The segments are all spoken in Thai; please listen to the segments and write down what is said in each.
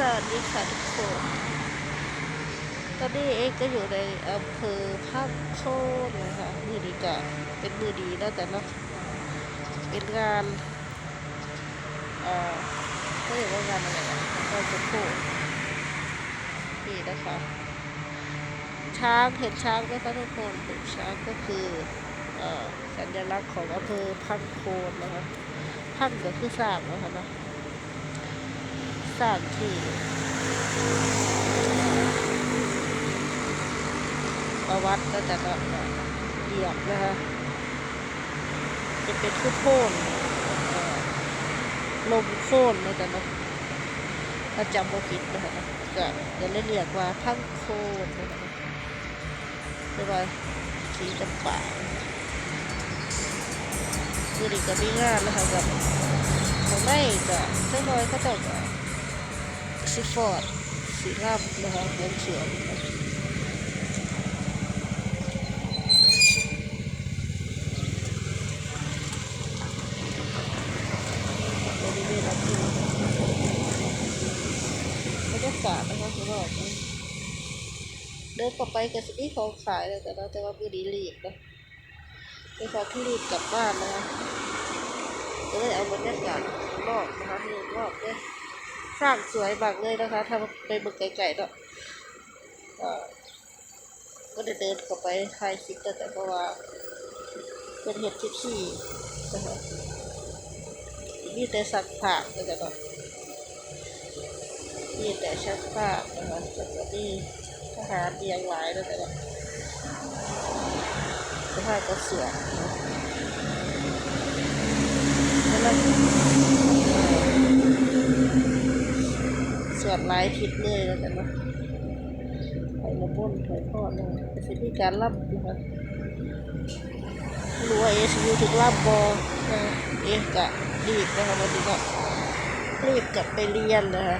วัสดีค่ะทุกคน ตอนนี้เองก็อยู่ในอำเภอพักโคนนะคะมือดีกะเป็นมือดีนะแต่เนาะเป็นงานเอ่อเขาเรียกว่างานอะไรนะงานสุโขนี่นะคะช้างเห็นช้างไหมคะทุกคนเห็นช้างก็คือเอ่อสัญลักษณ์ของอำเภอพังโคนนะคะพังก็คือสร้างนะคะเนาะ สร้างที่ประวัติก็จะก็เหยียบนะคะจะเป็นคือโค่นลมโค่นนะจ๊ะเนาะถ้าจำบ่ผิดนะคะก็จะเรียกว่าพังโค่นนะคะเรียกว่าสีจำปาคือดีก็มีงานนะคะกับของไม่ก็เจ้าน้อยเขาเจ้าก็ สีฟอร์ดสีร่ำนะคะเงินเฉียวนะคะบริเวณรับดูบรรยากาศนะคะคุณบอกเดินต่อไปกับสิที่ของขายเลยแต่เราแต่ว่ามือดีรีบนะเป็นที่รีบกลับบ้านนะคะก็เลยเอาบรรยากาศรอบนะคะให้รอบเนี่ย สร้างสวยมากเลยนะคะ ถ้าไปเบึงไกลๆเนาะก็ได้เดินเข้าไปถ่ายคลิปแต่เพราะว่า เป็นเห็ดที่ที่นะคะมีแต่สัตว์ผ่าก็จะแบบมีแต่ชักผ้านะคะแล้วก็มีทหารเรียงหลายแล้วแต่แบบสภาพก็เสวยแล้ว ดหลายทิศเลยแล้วแต่เนาะไผ่ละบนไผ่อดเลยเป็นสิ่งที่การรับนะคะรู้ว่าเอสยูถึงลาบบอนะเอะกะรีบนะคะวันนี้ก็รีบกลับไปเรียนนะคะ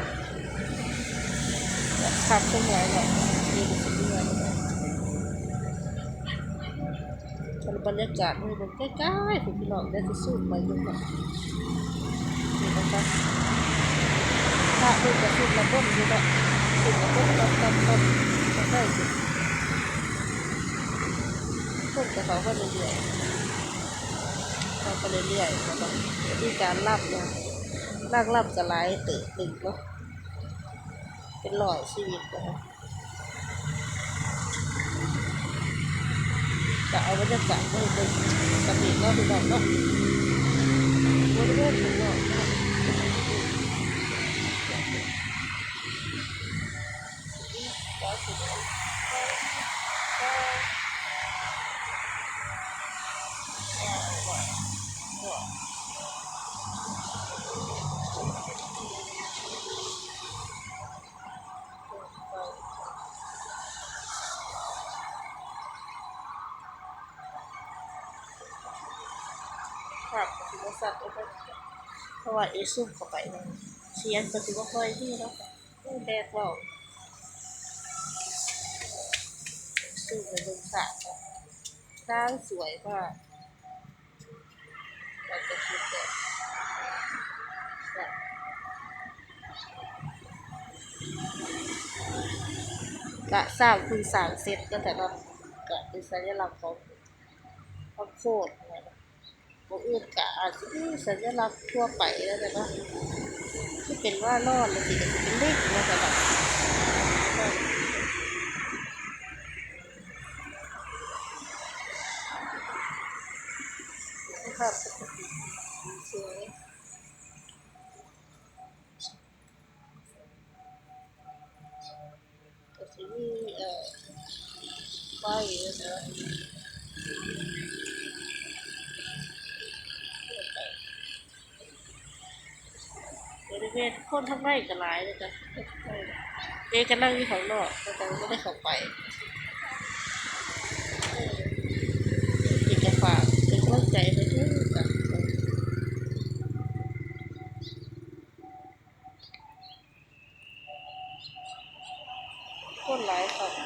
ขับขึ้นมาเนี่ยเรียนไปเรียนนะคะบรรยากาศมันเป็นใกล้ๆผมพี่น้องได้ที่สุดไปดูก่อนนี่นะคะ ถ้าดูจะสุดระบบอยู่แบบสุดระบบต้นต้นต้นต้นได้สิต้นกับเขาก็เรื่อยๆเราไปเรื่อยๆนะครับที่การรับเนี่ยนั่งรับจะไล่ตึกตึกเนาะเป็นหลอยชีวิตนะครับจะเอาบรรยากาศมาให้ดูกระบี่เนาะพี่น้องเนาะ บริเวณถึงเนาะครับถือว่าสัตว์เอ้ยเพราะว่าเอซุ่มเข้าไปเนี่ยเสียงก็ถือว่าค่อยที่เนาะแบกเราซึ่งเป็นสระสร้างสวยมากเราจะคิดแบบแบบกะสร้างคุณสางเสร็จก็แต่ละกะเป็นสัญลักษณ์ของของโคตร อื่นกะอาจจะมีสัญลักษณ์ทั่วไปแล้วแต่ว่าที่เป็นว่ารอดเลยสิจะเป็นเลขนะแต่แบบภาพปกติสวยก็จะมีเอ่อไฟนะ เวทคนทั้งไร่ก็หลายเลยจ้ะเด็กกันนั่งที่ข้างนอกแต่ก็ไม่ได้เข้าไปกิจกรรมฝากเป็นว่ใจไปเรื่อยจ้ะคนหลายค่ะ